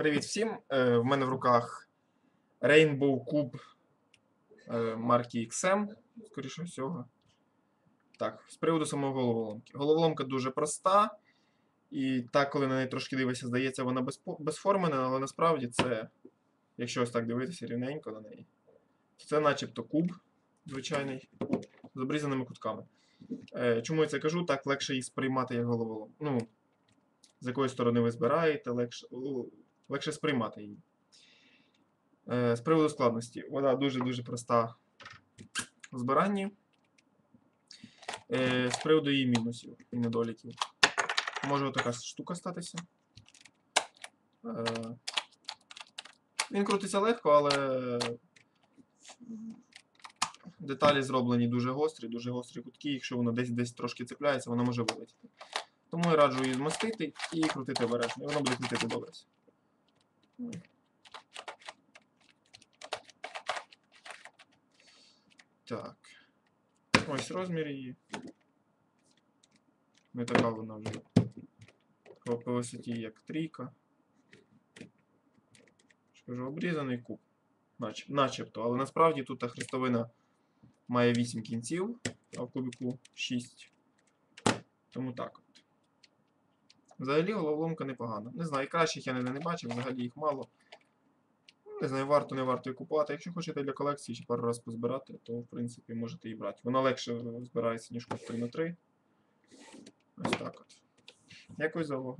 Привіт всім! Е, В мене в руках Rainbow Cube е, марки XM, скоріше всього. Так, з приводу самої головоломки. Головоломка дуже проста. І так, коли на неї трошки дивишся, здається, вона безформена, але насправді це, якщо ось так дивитися рівненько на неї, це начебто куб звичайний з обрізаними кутками. Е, Чому я це кажу? Так легше її сприймати як головоломку. Ну, з якої сторони ви збираєте, легше, легше сприймати її. Е, з приводу складності. Вона дуже-дуже проста в збиранні. Е, з приводу її мінусів і недоліків. Може така штука статися. Е, він крутиться легко, але деталі зроблені дуже гострі, дуже гострі кутки. Якщо воно десь десь трошки цепляється, воно може вилетіти. Тому я раджу її змастити і крутити обережно. І воно буде крутити добре. Так. Ось розмір її. Не така вона вже по висоті, як трійка. Скажу, обрізаний куб. Нач, начебто, але насправді тут хрестовина має 8 кінців, а в кубіку 6. Тому так. Взагалі головоломка непогана. Не знаю, кращих я не, не бачив, взагалі їх мало. Не знаю, варто, не варто її купувати. Якщо хочете для колекції ще пару раз позбирати, то в принципі можете її брати. Вона легше збирається, ніж куб 3 на 3 Ось так от. Дякую за увагу.